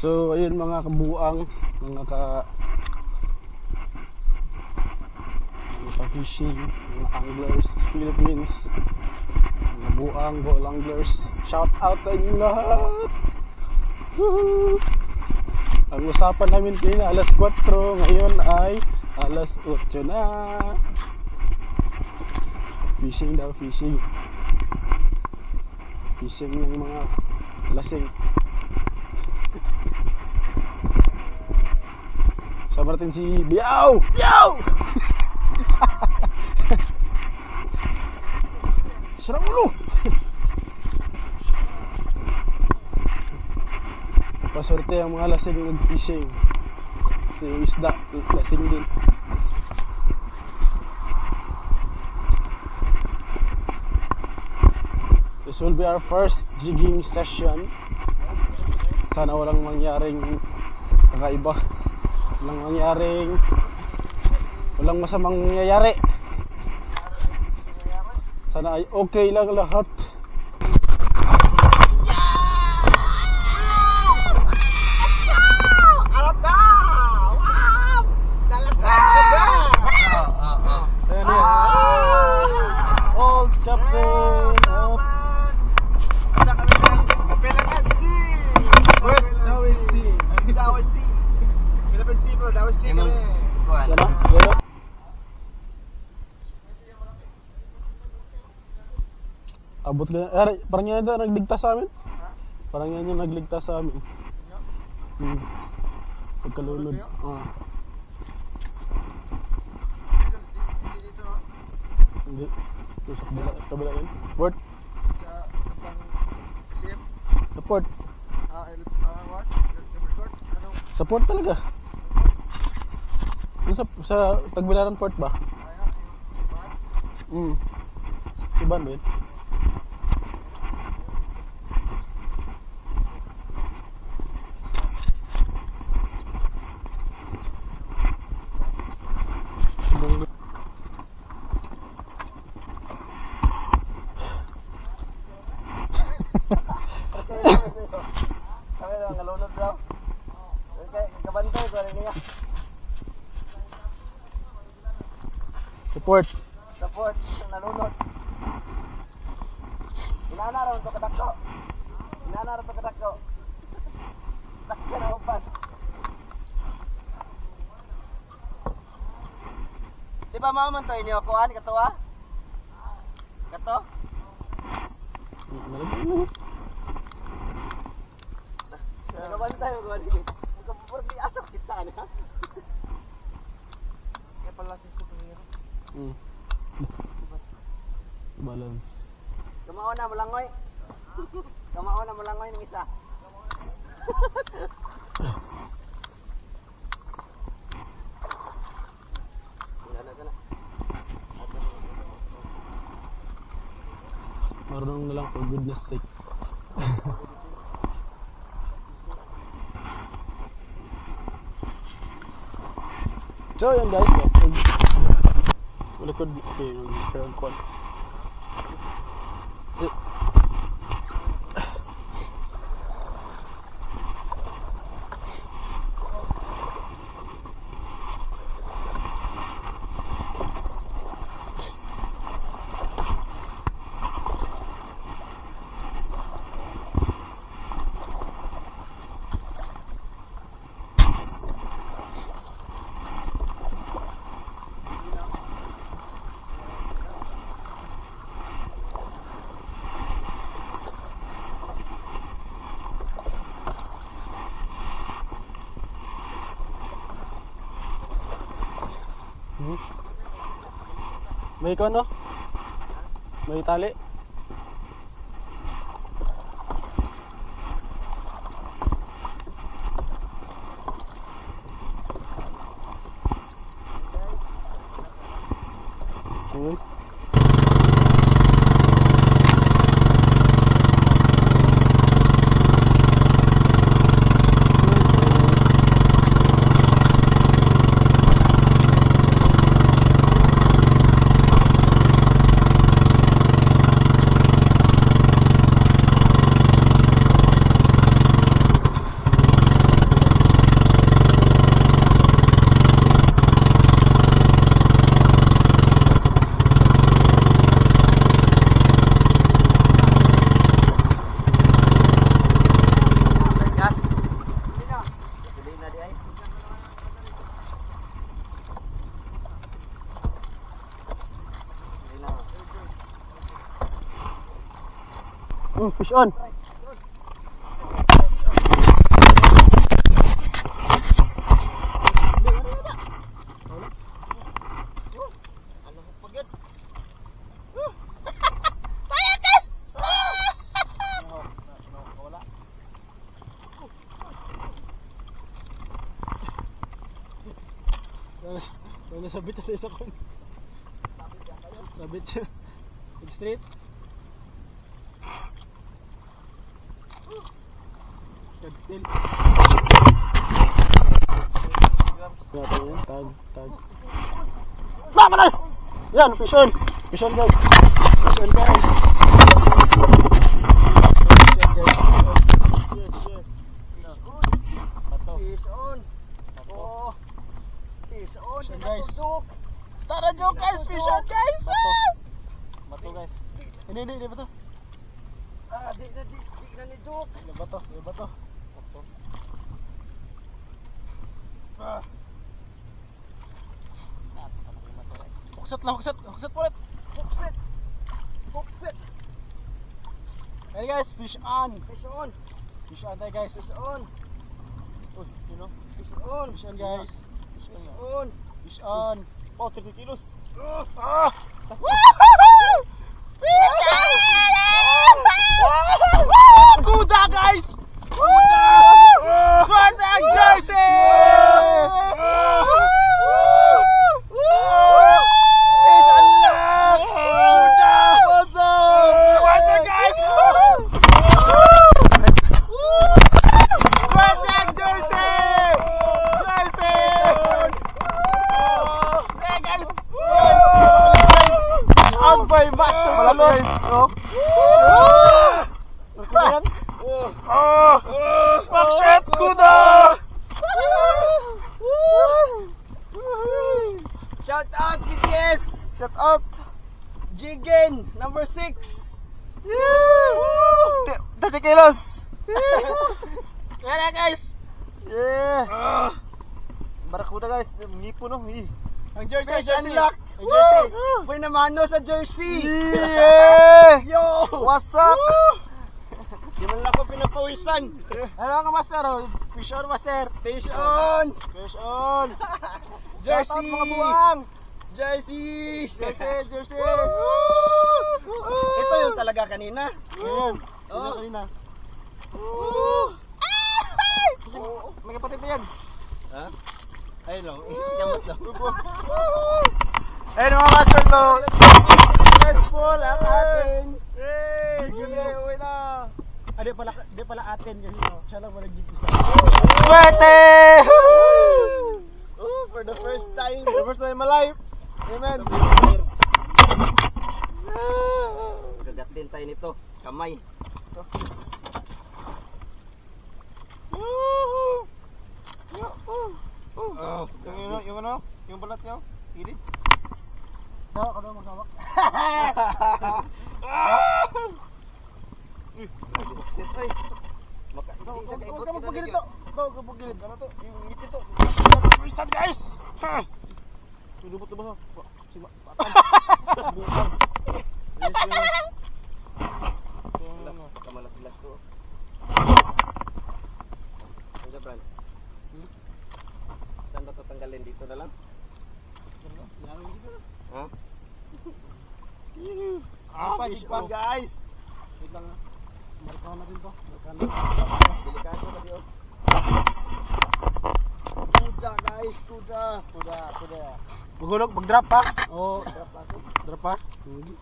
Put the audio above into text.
So, ayun mga kabuang, mga ka mga ka-fishing, mga anglers, Philippines, mga buang, goal anglers. Shout out sa inyo lahat! Ang usapan namin kanina alas 4, ngayon ay alas 8 na. Fishing daw, fishing. Fishing ng mga lasing. Sama natin si Biaw! Biaw! Sarang ulo! Paswerte ang mga lasing nag-fishing. Kasi yung isda, lasing din. This will be our first jigging session. Sana walang mangyaring kakaiba. Walang mangyaring walang masamang mangyayari. Sana ay okay lang lahat. Abot ka. Eh, parang yan na nagligtas sa amin. Parang yan yung nagligtas sa amin. Hmm. Pagkalunod. Ah. Hindi. Ito sa kabila, yun. Port. Sa port. Sa port talaga. Yung Sa, sa Tagbilaran Port ba? Hmm. Iban ba yun? Ibang- Kami lang, nalunod daw. Okay, kabantay ko rin niya. Support, nalunod. Inana ron to kadako. Inana ron to kadako. Sakyan na upan. Di ba maman to inyo kuan kato ah? Kato? Nagabantay mo kuan di asap kita na. Kaya pala si superhero. Hmm. Balance. Kamao na malangoy. Kamao na malangoy ng isa. Marunong na lang for goodness sake. so yun guys. Likod. Okay, yung kwan. May ikaw no? May tali? Hmm? Oh, fish on. Ano sabit na sa kon. Sabit siya. Big straight. Still. Grabe yun. Tag, tag. Mama! Yan, fish on. Fish on guys. Fish on guys. Yes, yes. Fish on. Oh. Fish on. Guys. Tara joke guys, fish on guys! Bato guys. Hindi, hindi, hindi bato. Ah, di di, di na ni Duk. Hindi bato, hindi bato. Ah. Hukset lang, hukset, hukset ulit. Hookset. Hookset. Hey guys, fish on. Fish on. Fish on tayo guys. Fish on. Uy, you know, Fish on. fish on guys. Fish on. Fish on. Oh, 30 kilos. Ah. Ah! Kuda guys! Kuda! Swerte ang jersey! Fish unlock! Kuda! Swerte guys! Swerte ang jersey! Jersey! Hey guys! Ang boy master pala guys! Oh! Ano Oh! Bakit kuda! Shout out BTS! Shout out! Jigen, number 6. 30 kilos! Kaya guys! Yeah! Barakuda guys, ngipo no. eh. Ang jersey, Fish jersey. unlock! Ang jersey. Boy namano sa jersey! Yeah! Yo! What's up? Di man lang ako pinapawisan. Ano ka master? Fish on master. Fish on! Fish on. Jersey! Mga buwang. Jersey! Jersey, jersey. Ito yung talaga kanina. Ayan. Oh. Kanina? Kasi may kapatid na yan. Ha? Ayun lang, yamat lang. Ayun mga master to. Successful ang ating Hey! giveaway na. Ah, di pala, di pala atin kasi oh, siya lang walang isa. Swerte! Oh, for the first time. The first time in my life. Amen. Gagatin tayo nito. Kamay. Oh, yung, yung, yung ano? Yung balat niyo? Hilit? Hawak ka daw maghawak. Buksit ay. Maka, hindi sa huwag kaibot ka kita magpagilid dito. to. Ikaw, huwag ka magpagilid. Ano to? Yung ngiti to. Purisan guys! Tudubot na ba ha? Sima. Bukang. Yes, yun. To. Ano sa Franz? Saan ba ito? Dito na lang? Ha? Ah, on. guys! Wait lang ha. Marikahan natin to. Marikahan Delikado na yun. Kuda guys, kuda. Kuda, kuda. Magulog, mag-drop pa. Oo. Drop ako. Drop pa. Hindi.